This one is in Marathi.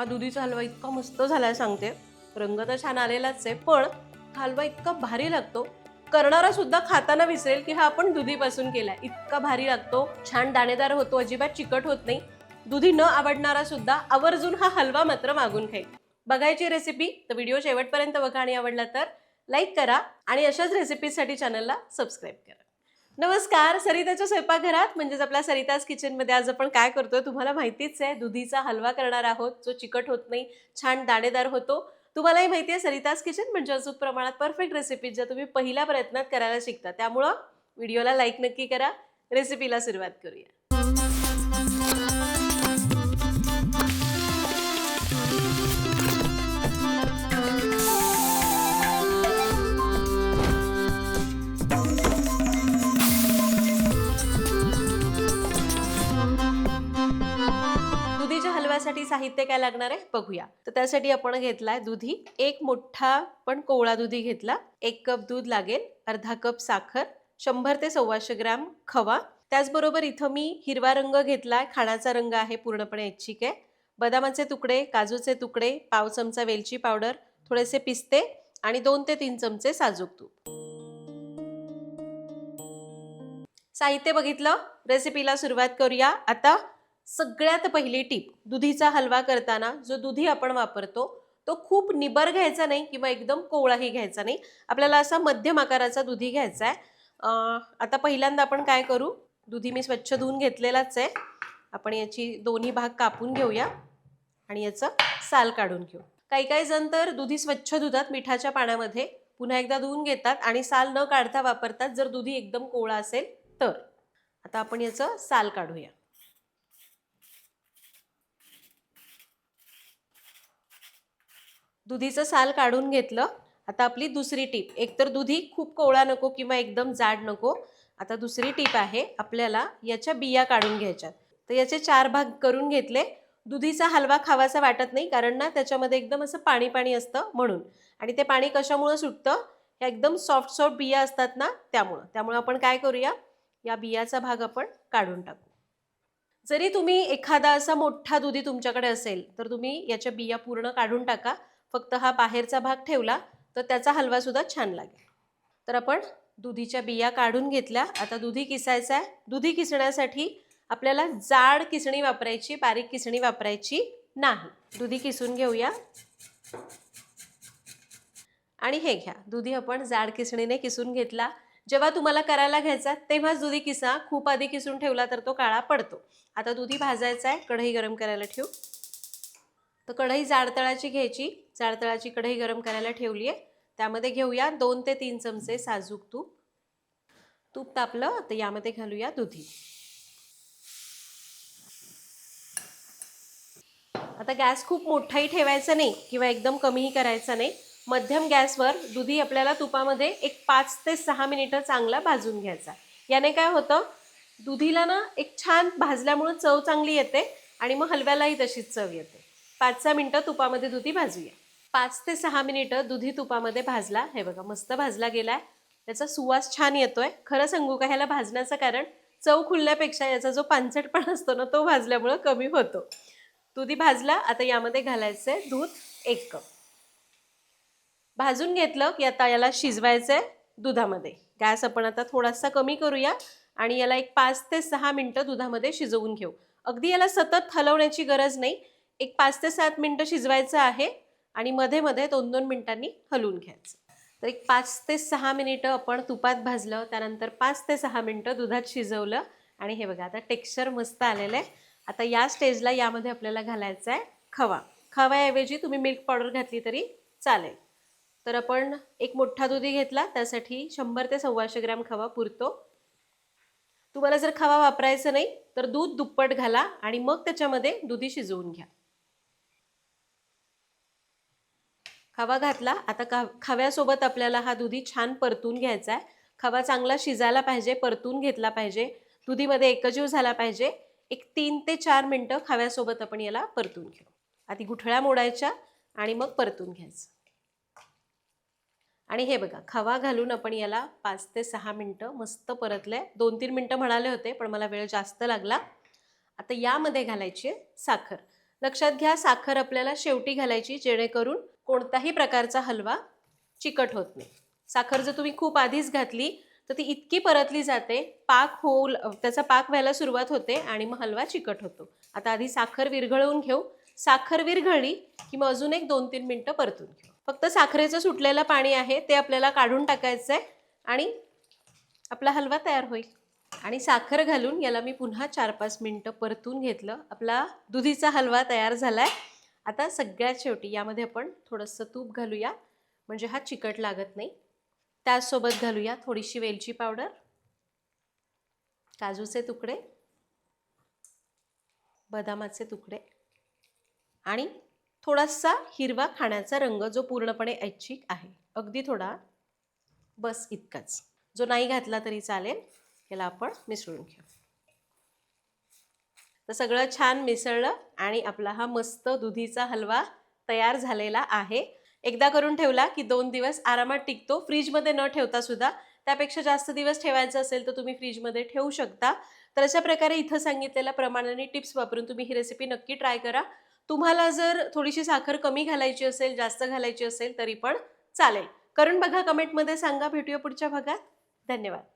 हा दुधीचा हलवा इतका मस्त झालाय सांगते. रंग तर छान आलेलाच आहे पण हा हलवा इतका भारी लागतो. करणारा सुद्धा खाताना विसरेल की हा आपण दुधीपासून केलाय. इतका भारी लागतो. छान दाणेदार होतो अजिबात चिकट होत नाही. दुधी न आवडणारा सुद्धा आवर्जून हा हलवा मात्र मागून खाईल. बघायची रेसिपी तर व्हिडिओ शेवटपर्यंत बघा. आणि आवडला तर लाईक करा. आणि अशाच रेसिपीजसाठी चॅनलला सबस्क्राईब करा. नमस्कार सरिताच्या स्वयंपाकघरात म्हणजेच आपल्या सरिताज किचनमध्ये आज आपण काय करतोय तुम्हाला माहितीच आहे दुधीचा हलवा करणार आहोत जो चिकट होत नाही छान दाणेदार होतो. तुम्हालाही माहिती आहे सरिताज किचन म्हणजे अचूक प्रमाणात परफेक्ट रेसिपीज ज्या तुम्ही पहिल्या प्रयत्नात करायला शिकता. त्यामुळं व्हिडिओला लाईक नक्की करा. रेसिपीला सुरुवात करूया. दुधीच्या साहित्य काय लागणार आहे? बघूया. तर त्यासाठी आपण घेतलाय दुधी. एक मोठा पण कोवळा दुधी घेतला. एक कप दूध लागेल. अर्धा कप साखर. शंभर ते सव्वाशे ग्रॅम खवा. त्याचबरोबर इथं मी हिरवा रंग घेतलाय. खाण्याचा रंग आहे पूर्णपणे ऐच्छिक आहे. बदामाचे तुकडे काजूचे तुकडे पाव चमचा वेलची पावडर थोडेसे पिस्ते आणि दोन ते तीन चमचे साजूक तूप. साहित्य बघितलं? रेसिपीला सुरुवात करूया. आता सगळ्यात पहिली टीप दुधीचा हलवा करताना जो दुधी आपण वापरतो तो खूप निबर घ्यायचा नाही किंवा एकदम कोवळाही घ्यायचा नाही. आपल्याला असा मध्यम आकाराचा दुधी घ्यायचा आहे. आता पहिल्यांदा आपण काय करू? दुधी मी स्वच्छ धुवून घेतलेलाच आहे. आपण याची दोन्ही भाग कापून घेऊया आणि याचं साल काढून घेऊ. काही काही जण तर दुधी स्वच्छ धुतात मिठाच्या पाण्यामध्ये पुन्हा एकदा धुवून घेतात आणि साल न काढता वापरतात जर दुधी एकदम कोवळा असेल तर. आता आपण याचं साल काढूया. दुधीचं साल काढून घेतलं. आता आपली दुसरी टीप. एकतर दुधी खूप कोवळा नको किंवा एकदम जाड नको. आता दुसरी टीप आहे आपल्याला याच्या बिया काढून घ्यायच्यात. तर याचे चार भाग करून घेतले. दुधीचा हलवा खावासा वाटत नाही कारण ना त्याच्यामध्ये एकदम असं पाणी पाणी असतं म्हणून. आणि ते पाणी कशामुळं सुटतं? या एकदम सॉफ्ट सॉफ्ट बिया असतात ना त्यामुळं. त्यामुळं आपण काय करूया? या बियाचा भाग आपण काढून टाकू. जरी तुम्ही एखादा असा मोठा दुधी तुमच्याकडे असेल तर तुम्ही याच्या बिया पूर्ण काढून टाका. फक्त हा बाहेरचा भाग ठेवला तर त्याचा हलवा सुद्धा छान लागेल. तर आपण दुधीच्या बिया काढून घेतल्या. आता दुधी किसायचा आहे. दुधी किसण्यासाठी आपल्याला जाड किसणी वापरायची बारीक किसणी वापरायची नाही. दुधी किसून घेऊया. आणि हे घ्या. दुधी आपण जाड किसणीने किसून घेतला. जेव्हा तुम्हाला करायला घ्यायचा तेव्हाच दुधी किसा. खूप आधी किसून ठेवला तर तो काळा पडतो. आता दुधी भाजायचा आहे. कढई गरम करायला ठेवू. तर कढई जाडतळाची घ्यायची. जाडतळाची कढई गरम करायला ठेवली आहे. त्यामध्ये घेऊया दोन ते तीन चमचे साजूक तूप. तूप तापलं तर यामध्ये घालूया दुधी. आता गॅस खूप मोठाही ठेवायचा नाही किंवा एकदम कमीही करायचा नाही. मध्यम गॅसवर दुधी आपल्याला तुपामध्ये एक पाच ते सहा मिनिटं चांगला भाजून घ्यायचा. याने काय होतं? दुधीला ना एक छान भाजल्यामुळं चव चांगली येते आणि मग हलव्यालाही तशीच चव येते. पाच सहा मिनटं तुपामध्ये दुधी भाजूया. पाच ते सहा मिनिटं दुधी तुपामध्ये भाजला. हे बघा मस्त भाजला गेलाय. त्याचा सुवास छान येतोय. खरं सांगू का ह्याला भाजण्याचं कारण चव खुलण्यापेक्षा याचा जो पानसटपणा असतो ना तो भाजल्यामुळं कमी होतो. दुधी भाजला आता यामध्ये घालायचं आहे दूध एक कप. भाजून घेतलं की आता याला शिजवायचं आहे दुधामध्ये. गॅस आपण आता थोडासा कमी करूया आणि याला एक पाच ते सहा मिनटं दुधामध्ये शिजवून घेऊ. अगदी याला सतत हलवण्याची गरज नाही. एक पाच ते सात मिनटं शिजवायचं आहे आणि मध्ये मध्ये दोन दोन मिनिटांनी हलवून घ्यायचं. तर एक पाच ते सहा मिनिटं आपण तुपात भाजलं त्यानंतर पाच ते सहा मिनटं दुधात शिजवलं आणि हे बघा आता टेक्स्चर मस्त आलेलं आहे. आता या स्टेजला यामध्ये आपल्याला घालायचा आहे खवा. खव्याऐवजी तुम्ही मिल्क पावडर घातली तरी चालेल. तर आपण एक मोठा दुधी घेतला त्यासाठी शंभर ते सव्वाशे ग्रॅम खवा पुरतो. तुम्हाला जर खवा वापरायचा नाही तर दूध दुप्पट घाला आणि मग त्याच्यामध्ये दुधी शिजवून घ्या. खवा घातला. आता का खव्यासोबत आपल्याला हा दुधी छान परतून घ्यायचा आहे. खवा चांगला शिजायला पाहिजे परतून घेतला पाहिजे. दुधीमध्ये एकजीव झाला पाहिजे. एक तीन ते चार मिनटं खव्यासोबत आपण याला परतून घेऊ. आधी गुठळ्या मोडायच्या आणि मग परतून घ्यायचं. आणि हे बघा खवा घालून आपण याला पाच ते सहा मिनटं मस्त परतले दोन तीन मिनटं म्हणाले होते पण मला वेळ जास्त लागला. आता यामध्ये घालायची आहे साखर. लक्षात घ्या साखर आपल्याला शेवटी घालायची जेणेकरून कोणताही प्रकारचा हलवा चिकट होत नाही. साखर जर तुम्ही खूप आधीच घातली तर ती इतकी परतली जाते पाक होऊ त्याचा पाक व्हायला सुरुवात होते आणि मग हलवा चिकट होतो. आता आधी साखर विरघळवून घेऊ. साखर विरघळली की मग अजून एक दोन तीन मिनटं परतून घेऊ. फक्त साखरेचं सुटलेलं पाणी आहे ते आपल्याला काढून टाकायचं आहे आणि आपला हलवा तयार होईल. आणि साखर घालून याला मी पुन्हा चार पाच मिनटं परतून घेतलं. आपला दुधीचा हलवा तयार झाला आहे आता सगळ्यात शेवटी यामध्ये आपण थोडंसं तूप घालूया. म्हणजे हा चिकट लागत नाही. त्याचसोबत घालूया थोडीशी वेलची पावडर. काजूचे तुकडे. बदामाचे तुकडे. आणि थोडासा हिरवा खाण्याचा रंग जो पूर्णपणे ऐच्छिक आहे. अगदी थोडा बस इतकाच. जो नाही घातला तरी चालेल. याला आपण मिसळून घेऊ. तर सगळं छान मिसळलं आणि आपला हा मस्त दुधीचा हलवा तयार झालेला आहे. एकदा करून ठेवला की दोन दिवस आरामात टिकतो. फ्रीजमध्ये न ठेवता सुद्धा. त्यापेक्षा जास्त दिवस ठेवायचं असेल तर तुम्ही फ्रीजमध्ये ठेवू शकता. तर अशा प्रकारे इथं सांगितलेल्या प्रमाणाने टिप्स वापरून तुम्ही ही रेसिपी नक्की ट्राय करा. तुम्हाला जर थोडीशी साखर कमी घालायची असेल जास्त घालायची असेल तरी पण चालेल. करून बघा कमेंटमध्ये सांगा. भेटूया पुढच्या भागात. धन्यवाद.